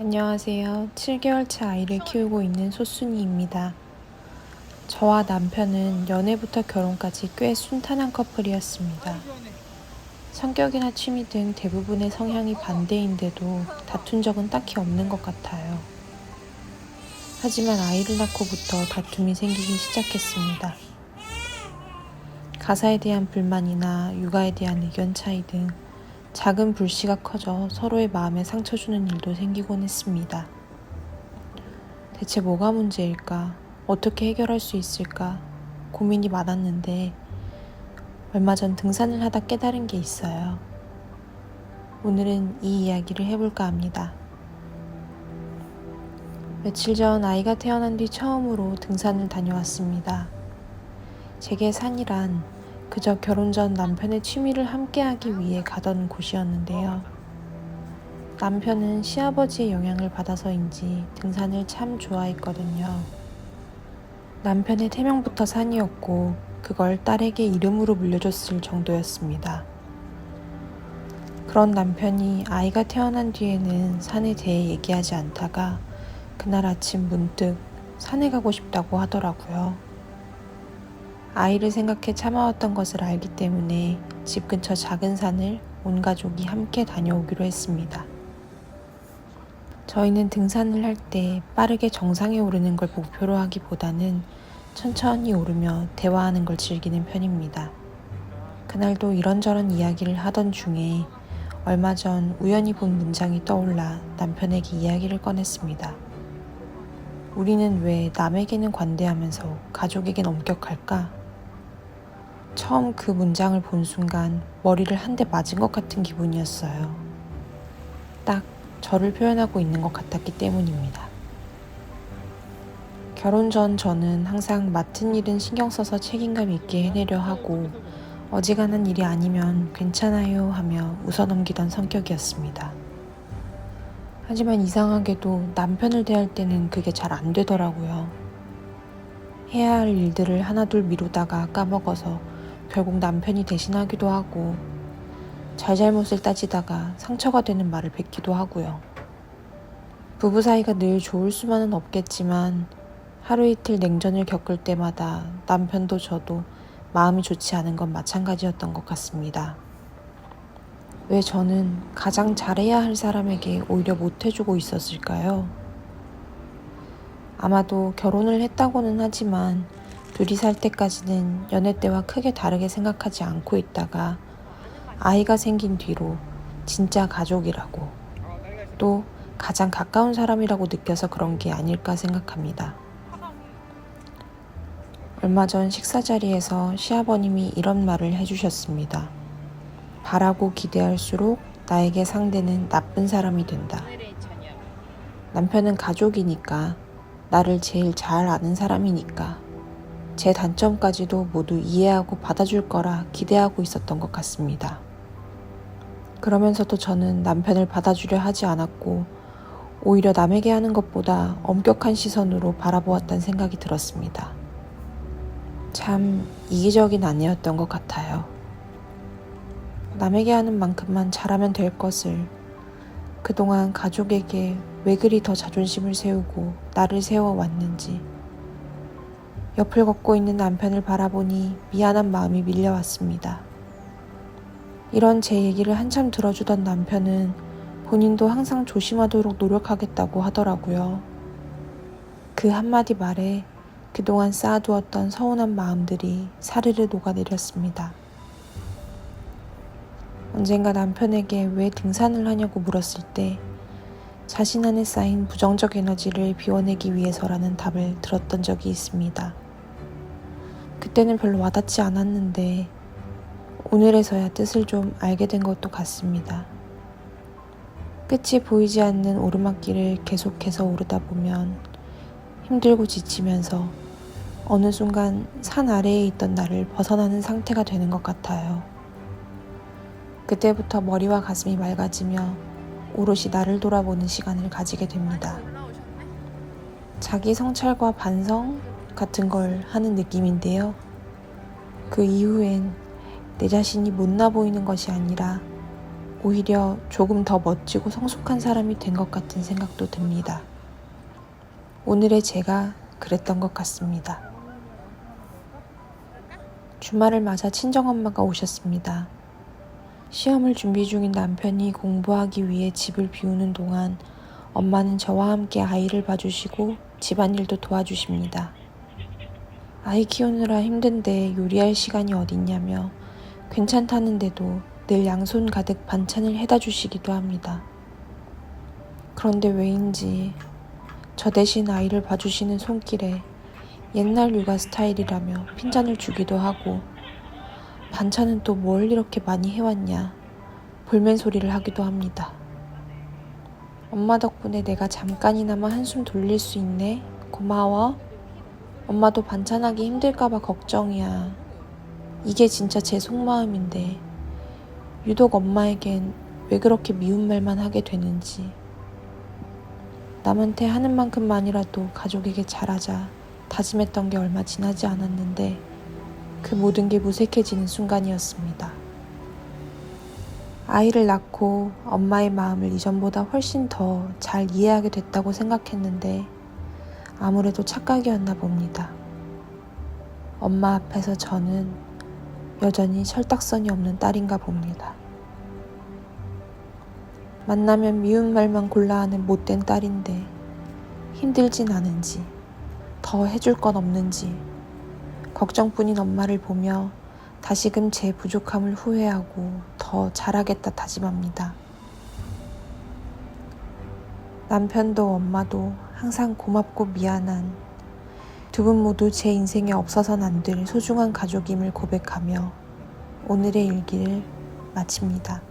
안녕하세요. 7개월 차 아이를 키우고 있는 소순이입니다. 저와 남편은 연애부터 결혼까지 꽤 순탄한 커플이었습니다. 성격이나 취미 등 대부분의 성향이 반대인데도 다툰 적은 딱히 없는 것 같아요. 하지만 아이를 낳고부터 다툼이 생기기 시작했습니다. 가사에 대한 불만이나 육아에 대한 의견 차이 등 작은 불씨가 커져 서로의 마음에 상처 주는 일도 생기곤 했습니다. 대체 뭐가 문제일까? 어떻게 해결할 수 있을까? 고민이 많았는데 얼마 전 등산을 하다 깨달은 게 있어요. 오늘은 이 이야기를 해볼까 합니다. 며칠 전 아이가 태어난 뒤 처음으로 등산을 다녀왔습니다. 제게 산이란 그저 결혼 전 남편의 취미를 함께하기 위해 가던 곳이었는데요. 남편은 시아버지의 영향을 받아서인지 등산을 참 좋아했거든요. 남편의 태명부터 산이었고 그걸 딸에게 이름으로 물려줬을 정도였습니다. 그런 남편이 아이가 태어난 뒤에는 산에 대해 얘기하지 않다가 그날 아침 문득 산에 가고 싶다고 하더라고요. 아이를 생각해 참아왔던 것을 알기 때문에 집 근처 작은 산을 온 가족이 함께 다녀오기로 했습니다. 저희는 등산을 할 때 빠르게 정상에 오르는 걸 목표로 하기보다는 천천히 오르며 대화하는 걸 즐기는 편입니다. 그날도 이런저런 이야기를 하던 중에 얼마 전 우연히 본 문장이 떠올라 남편에게 이야기를 꺼냈습니다. 우리는 왜 남에게는 관대하면서 가족에겐 엄격할까? 처음 그 문장을 본 순간 머리를 한 대 맞은 것 같은 기분이었어요. 딱 저를 표현하고 있는 것 같았기 때문입니다. 결혼 전 저는 항상 맡은 일은 신경 써서 책임감 있게 해내려 하고 어지간한 일이 아니면 괜찮아요 하며 웃어넘기던 성격이었습니다. 하지만 이상하게도 남편을 대할 때는 그게 잘 안 되더라고요. 해야 할 일들을 하나둘 미루다가 까먹어서 결국 남편이 대신하기도 하고 잘잘못을 따지다가 상처가 되는 말을 뱉기도 하고요. 부부 사이가 늘 좋을 수만은 없겠지만 하루 이틀 냉전을 겪을 때마다 남편도 저도 마음이 좋지 않은 건 마찬가지였던 것 같습니다. 왜 저는 가장 잘해야 할 사람에게 오히려 못해주고 있었을까요? 아마도 결혼을 했다고는 하지만 둘이 살 때까지는 연애 때와 크게 다르게 생각하지 않고 있다가 아이가 생긴 뒤로 진짜 가족이라고 또 가장 가까운 사람이라고 느껴서 그런 게 아닐까 생각합니다. 얼마 전 식사 자리에서 시아버님이 이런 말을 해주셨습니다. 바라고 기대할수록 나에게 상대는 나쁜 사람이 된다. 남편은 가족이니까 나를 제일 잘 아는 사람이니까 제 단점까지도 모두 이해하고 받아줄 거라 기대하고 있었던 것 같습니다. 그러면서도 저는 남편을 받아주려 하지 않았고 오히려 남에게 하는 것보다 엄격한 시선으로 바라보았다는 생각이 들었습니다. 참 이기적인 아내였던 것 같아요. 남에게 하는 만큼만 잘하면 될 것을 그동안 가족에게 왜 그리 더 자존심을 세우고 나를 세워왔는지 옆을 걷고 있는 남편을 바라보니 미안한 마음이 밀려왔습니다. 이런 제 얘기를 한참 들어주던 남편은 본인도 항상 조심하도록 노력하겠다고 하더라고요. 그 한마디 말에 그동안 쌓아두었던 서운한 마음들이 사르르 녹아내렸습니다. 언젠가 남편에게 왜 등산을 하냐고 물었을 때 자신 안에 쌓인 부정적 에너지를 비워내기 위해서라는 답을 들었던 적이 있습니다. 그때는 별로 와닿지 않았는데 오늘에서야 뜻을 좀 알게 된 것도 같습니다. 끝이 보이지 않는 오르막길을 계속해서 오르다 보면 힘들고 지치면서 어느 순간 산 아래에 있던 나를 벗어나는 상태가 되는 것 같아요. 그때부터 머리와 가슴이 맑아지며 오롯이 나를 돌아보는 시간을 가지게 됩니다. 자기 성찰과 반성 같은 걸 하는 느낌인데요. 그 이후엔 내 자신이 못나 보이는 것이 아니라 오히려 조금 더 멋지고 성숙한 사람이 된 것 같은 생각도 듭니다. 오늘의 제가 그랬던 것 같습니다. 주말을 맞아 친정엄마가 오셨습니다. 시험을 준비 중인 남편이 공부하기 위해 집을 비우는 동안 엄마는 저와 함께 아이를 봐주시고 집안일도 도와주십니다. 아이 키우느라 힘든데 요리할 시간이 어딨냐며 괜찮다는데도 늘 양손 가득 반찬을 해다 주시기도 합니다. 그런데 왜인지 저 대신 아이를 봐주시는 손길에 옛날 육아 스타일이라며 핀잔을 주기도 하고 반찬은 또 뭘 이렇게 많이 해왔냐 볼멘 소리를 하기도 합니다. 엄마 덕분에 내가 잠깐이나마 한숨 돌릴 수 있네. 고마워. 엄마도 반찬하기 힘들까봐 걱정이야. 이게 진짜 제 속마음인데 유독 엄마에겐 왜 그렇게 미운 말만 하게 되는지 남한테 하는 만큼만이라도 가족에게 잘하자 다짐했던 게 얼마 지나지 않았는데 그 모든 게 무색해지는 순간이었습니다. 아이를 낳고 엄마의 마음을 이전보다 훨씬 더 잘 이해하게 됐다고 생각했는데 아무래도 착각이었나 봅니다. 엄마 앞에서 저는 여전히 철딱선이 없는 딸인가 봅니다. 만나면 미운 말만 골라 하는 못된 딸인데 힘들진 않은지 더 해줄 건 없는지 걱정뿐인 엄마를 보며 다시금 제 부족함을 후회하고 더 잘하겠다 다짐합니다. 남편도 엄마도 항상 고맙고 미안한 두 분 모두 제 인생에 없어선 안될 소중한 가족임을 고백하며 오늘의 일기를 마칩니다.